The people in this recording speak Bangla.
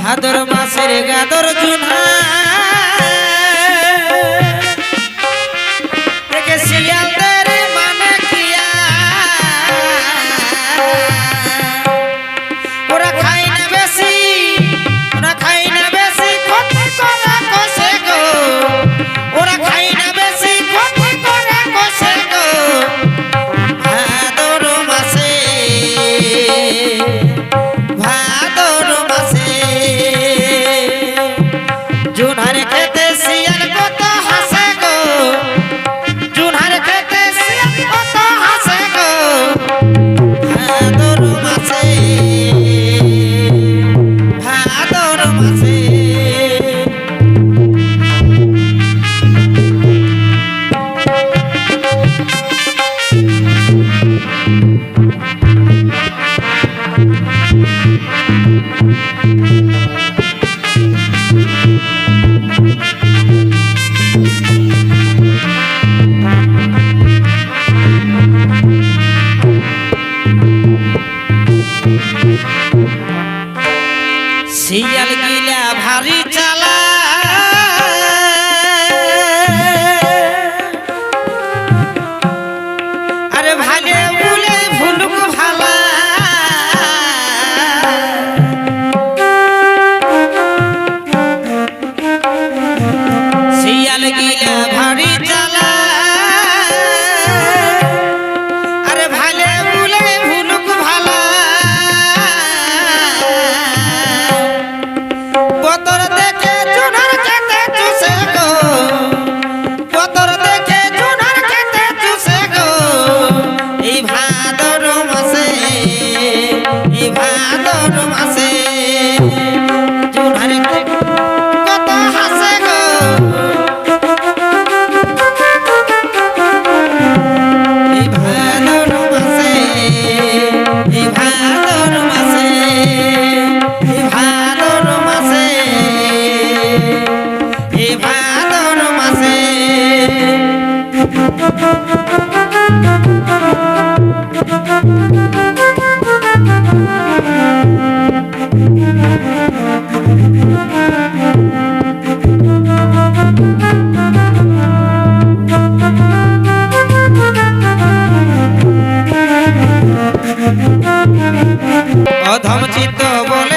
ভাদর মাসের গাদর জুনা। শিয়াল গিলা ভারী চালা গরম আছে Thank you. धम चित्त बोले